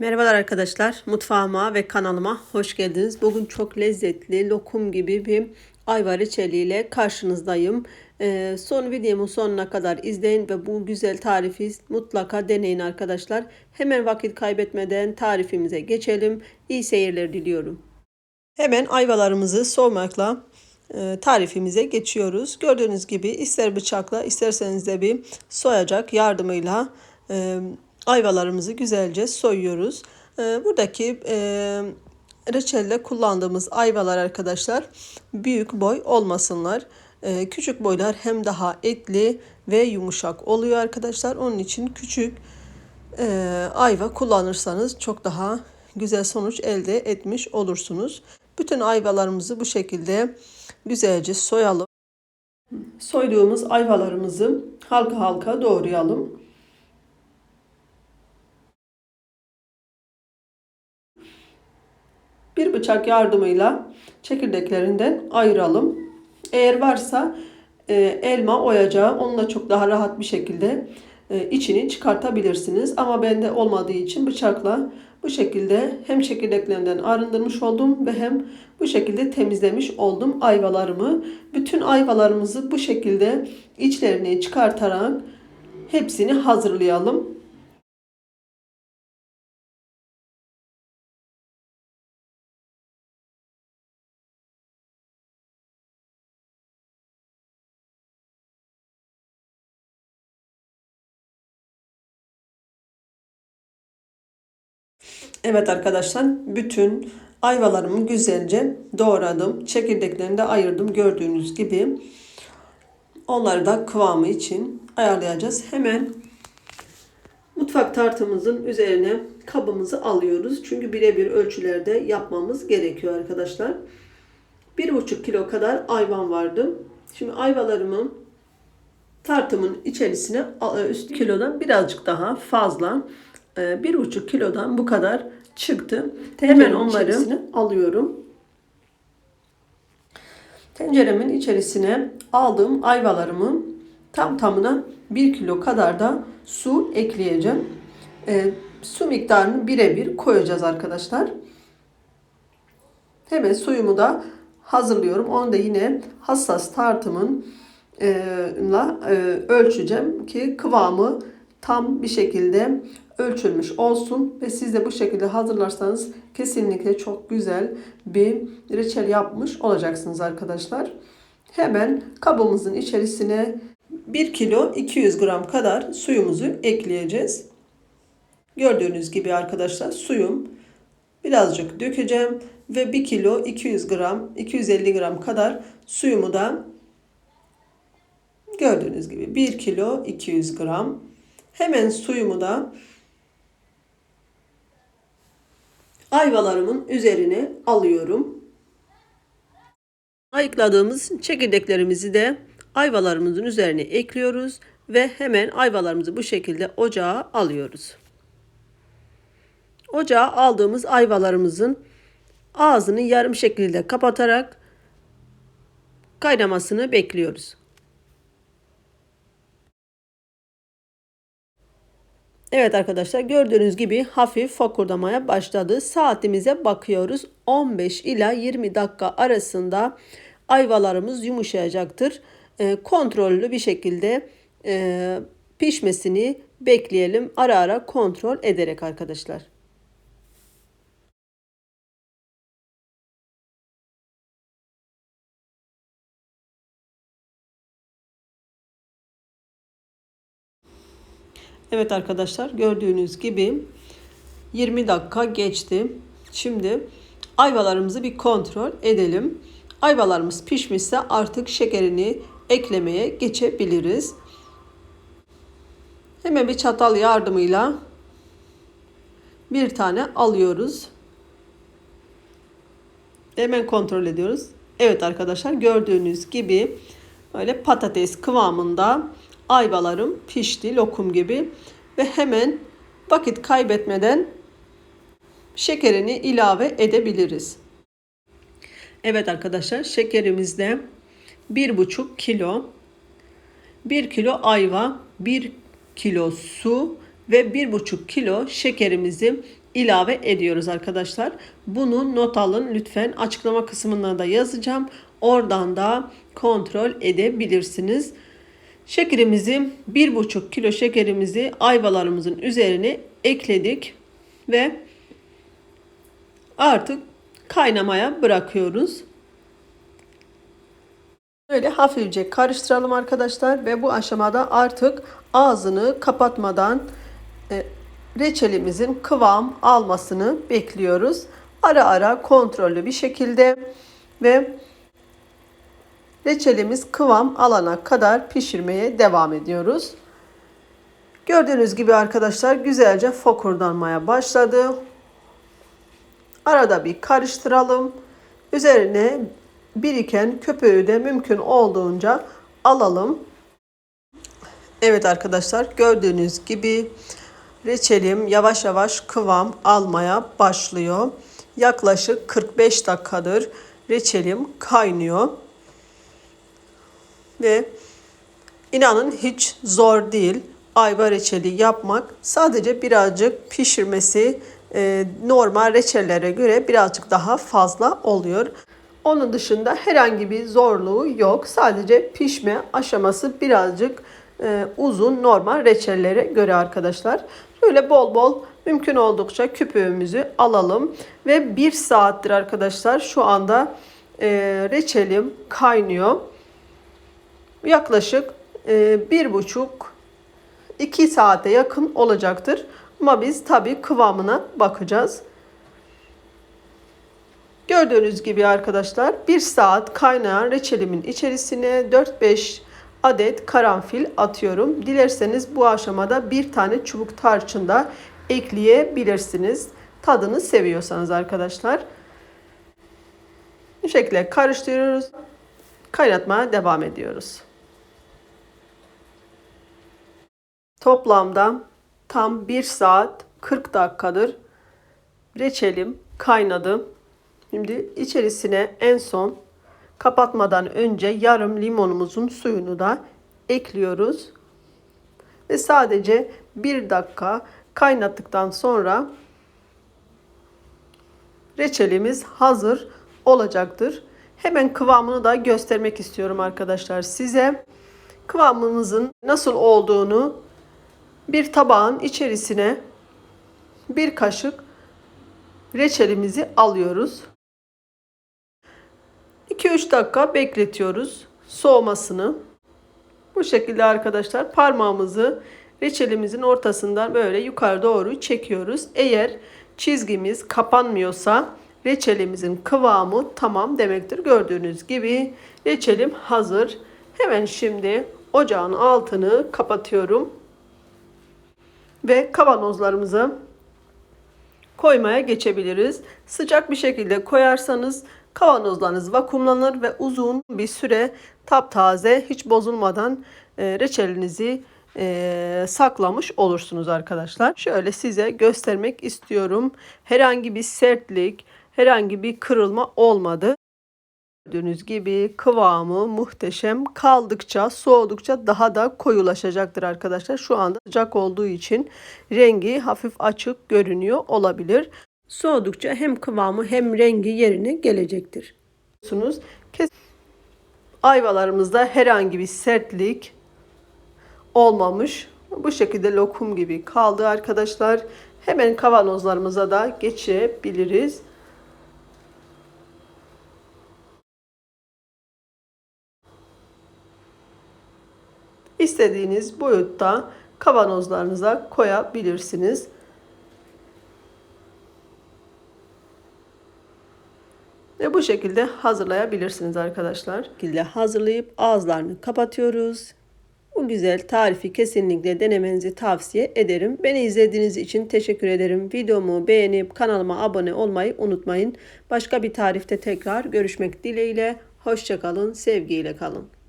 Merhabalar arkadaşlar. Mutfağıma ve kanalıma hoş geldiniz. Bugün çok lezzetli lokum gibi bir ayva reçeliyle karşınızdayım. Ee, son videomun sonuna kadar izleyin ve bu güzel tarifi mutlaka deneyin arkadaşlar. Hemen vakit kaybetmeden tarifimize geçelim. İyi seyirler diliyorum. Hemen ayvalarımızı soğumakla e, tarifimize geçiyoruz. Gördüğünüz gibi ister bıçakla isterseniz de bir soyacak yardımıyla e, ayvalarımızı güzelce soyuyoruz. E, buradaki e, reçelle kullandığımız ayvalar arkadaşlar büyük boy olmasınlar. E, küçük boylar hem daha etli ve yumuşak oluyor arkadaşlar. Onun için küçük e, ayva kullanırsanız çok daha güzel sonuç elde etmiş olursunuz. Bütün ayvalarımızı bu şekilde güzelce soyalım. Soyduğumuz ayvalarımızı halka halka doğrayalım. Bir bıçak yardımıyla çekirdeklerinden ayıralım. Eğer varsa e, elma oyacağı onunla çok daha rahat bir şekilde e, içini çıkartabilirsiniz. Ama bende olmadığı için bıçakla bu şekilde hem çekirdeklerinden arındırmış oldum ve hem bu şekilde temizlemiş oldum ayvalarımı. Bütün ayvalarımızı bu şekilde içlerini çıkartarak hepsini hazırlayalım. Evet arkadaşlar bütün ayvalarımı güzelce doğradım. Çekirdeklerini de ayırdım gördüğünüz gibi. Onları da kıvamı için ayarlayacağız. Hemen mutfak tartımızın üzerine kabımızı alıyoruz. Çünkü birebir ölçülerde yapmamız gerekiyor arkadaşlar. 1,5 kilo kadar ayvan vardı. Şimdi ayvalarımı tartımın içerisine üst kilodan birazcık daha fazla bir buçuk kilodan bu kadar çıktı. Hemen onları alıyorum. Tenceremin içerisine aldığım ayvalarımı tam tamına bir kilo kadar da su ekleyeceğim. E, su miktarını birebir koyacağız arkadaşlar. Hemen suyumu da hazırlıyorum. Onu da yine hassas tartımın e, e, ölçeceğim ki kıvamı tam bir şekilde ölçülmüş olsun ve siz de bu şekilde hazırlarsanız kesinlikle çok güzel bir reçel yapmış olacaksınız arkadaşlar. Hemen kabımızın içerisine 1 kilo 200 gram kadar suyumuzu ekleyeceğiz. Gördüğünüz gibi arkadaşlar suyum birazcık dökeceğim ve 1 kilo 200 gram 250 gram kadar suyumu da gördüğünüz gibi 1 kilo 200 gram hemen suyumu da ayvalarımın üzerine alıyorum. Ayıkladığımız çekirdeklerimizi de ayvalarımızın üzerine ekliyoruz ve hemen ayvalarımızı bu şekilde ocağa alıyoruz. Ocağa aldığımız ayvalarımızın ağzını yarım şekilde kapatarak kaynamasını bekliyoruz. Evet arkadaşlar gördüğünüz gibi hafif fokurdamaya başladı. Saatimize bakıyoruz. 15 ila 20 dakika arasında ayvalarımız yumuşayacaktır. E, kontrollü bir şekilde e, pişmesini bekleyelim. Ara ara kontrol ederek arkadaşlar. Evet arkadaşlar gördüğünüz gibi 20 dakika geçti. Şimdi ayvalarımızı bir kontrol edelim. Ayvalarımız pişmişse artık şekerini eklemeye geçebiliriz. Hemen bir çatal yardımıyla bir tane alıyoruz. Hemen kontrol ediyoruz. Evet arkadaşlar gördüğünüz gibi böyle patates kıvamında ayvalarım pişti lokum gibi ve hemen vakit kaybetmeden şekerini ilave edebiliriz. Evet arkadaşlar şekerimizde 1,5 kilo 1 kilo ayva 1 kilo su ve 1,5 kilo şekerimizi ilave ediyoruz arkadaşlar. Bunu not alın lütfen açıklama kısmına da yazacağım. Oradan da kontrol edebilirsiniz. Şekerimizi 1,5 kilo şekerimizi ayvalarımızın üzerine ekledik ve artık kaynamaya bırakıyoruz. Böyle hafifçe karıştıralım arkadaşlar ve bu aşamada artık ağzını kapatmadan e, reçelimizin kıvam almasını bekliyoruz. Ara ara kontrollü bir şekilde ve reçelimiz kıvam alana kadar pişirmeye devam ediyoruz. Gördüğünüz gibi arkadaşlar güzelce fokurdanmaya başladı. Arada bir karıştıralım. Üzerine biriken köpüğü de mümkün olduğunca alalım. Evet arkadaşlar gördüğünüz gibi reçelim yavaş yavaş kıvam almaya başlıyor. Yaklaşık 45 dakikadır reçelim kaynıyor. Ve inanın hiç zor değil ayva reçeli yapmak. Sadece birazcık pişirmesi e, normal reçellere göre birazcık daha fazla oluyor. Onun dışında herhangi bir zorluğu yok. Sadece pişme aşaması birazcık e, uzun normal reçellere göre arkadaşlar. Şöyle bol bol mümkün oldukça küpüğümüzü alalım. Ve bir saattir arkadaşlar şu anda e, reçelim kaynıyor. Yaklaşık e, bir buçuk iki saate yakın olacaktır. Ama biz tabi kıvamına bakacağız. Gördüğünüz gibi arkadaşlar 1 saat kaynayan reçelimin içerisine 4-5 adet karanfil atıyorum. Dilerseniz bu aşamada bir tane çubuk tarçın da ekleyebilirsiniz. Tadını seviyorsanız arkadaşlar. Bu şekilde karıştırıyoruz. Kaynatmaya devam ediyoruz. Toplamda tam 1 saat 40 dakikadır reçelim kaynadı. Şimdi içerisine en son kapatmadan önce yarım limonumuzun suyunu da ekliyoruz. Ve sadece 1 dakika kaynattıktan sonra reçelimiz hazır olacaktır. Hemen kıvamını da göstermek istiyorum arkadaşlar size. Kıvamımızın nasıl olduğunu bir tabağın içerisine bir kaşık reçelimizi alıyoruz. 2-3 dakika bekletiyoruz soğumasını. Bu şekilde arkadaşlar parmağımızı reçelimizin ortasından böyle yukarı doğru çekiyoruz. Eğer çizgimiz kapanmıyorsa reçelimizin kıvamı tamam demektir. Gördüğünüz gibi reçelim hazır. Hemen şimdi ocağın altını kapatıyorum. Ve kavanozlarımızı koymaya geçebiliriz. Sıcak bir şekilde koyarsanız kavanozlarınız vakumlanır ve uzun bir süre taptaze hiç bozulmadan e, reçelinizi e, saklamış olursunuz arkadaşlar. Şöyle size göstermek istiyorum. Herhangi bir sertlik, herhangi bir kırılma olmadı. Gördüğünüz gibi kıvamı muhteşem. Kaldıkça, soğudukça daha da koyulaşacaktır arkadaşlar. Şu anda sıcak olduğu için rengi hafif açık görünüyor olabilir. Soğudukça hem kıvamı hem rengi yerine gelecektir. Ayvalarımızda herhangi bir sertlik olmamış. Bu şekilde lokum gibi kaldı arkadaşlar. Hemen kavanozlarımıza da geçebiliriz. İstediğiniz boyutta kavanozlarınıza koyabilirsiniz. Ve bu şekilde hazırlayabilirsiniz arkadaşlar. Bu şekilde hazırlayıp ağızlarını kapatıyoruz. Bu güzel tarifi kesinlikle denemenizi tavsiye ederim. Beni izlediğiniz için teşekkür ederim. Videomu beğenip kanalıma abone olmayı unutmayın. Başka bir tarifte tekrar görüşmek dileğiyle. Hoşçakalın, sevgiyle kalın.